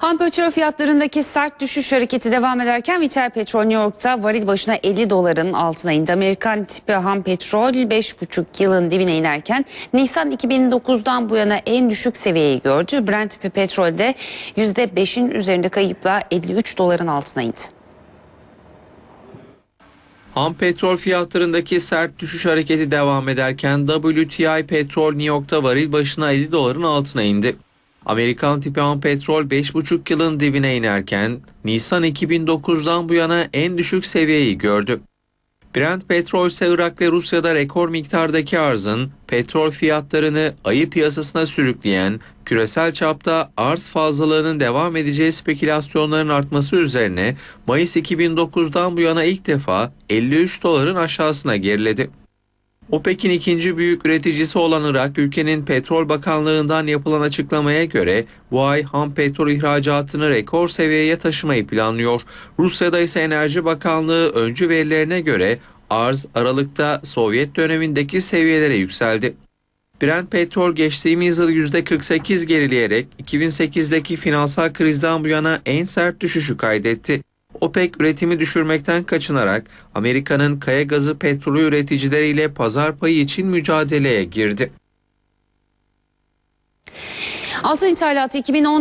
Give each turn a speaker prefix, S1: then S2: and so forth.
S1: Ham petrol fiyatlarındaki sert düşüş hareketi devam ederken Vital Petrol New York'ta varil başına 50 doların altına indi. Amerikan tipi ham petrol 5,5 yılın dibine inerken Nisan 2009'dan bu yana en düşük seviyeyi gördü. Brent tipi petrolde %5'in üzerinde kayıpla 53 doların altına indi.
S2: Ham petrol fiyatlarındaki sert düşüş hareketi devam ederken WTI petrol New York'ta varil başına 50 doların altına indi. Amerikan tipi ham petrol 5,5 yılın dibine inerken Nisan 2009'dan bu yana en düşük seviyeyi gördü. Brent petrol ise Irak ve Rusya'da rekor miktardaki arzın petrol fiyatlarını ayı piyasasına sürükleyen küresel çapta arz fazlalığının devam edeceği spekülasyonların artması üzerine Mayıs 2009'dan bu yana ilk defa 53 doların aşağısına geriledi. OPEC'in ikinci büyük üreticisi olan Irak, ülkenin Petrol Bakanlığı'ndan yapılan açıklamaya göre bu ay ham petrol ihracatını rekor seviyeye taşımayı planlıyor. Rusya'da ise Enerji Bakanlığı öncü verilerine göre arz Aralık'ta Sovyet dönemindeki seviyelere yükseldi. Brent petrol geçtiğimiz yıl %48 gerileyerek 2008'deki finansal krizden bu yana en sert düşüşü kaydetti. OPEC üretimi düşürmekten kaçınarak Amerika'nın kaya gazı petrolü üreticileriyle pazar payı için mücadeleye girdi.
S1: Altın ithalatı 2010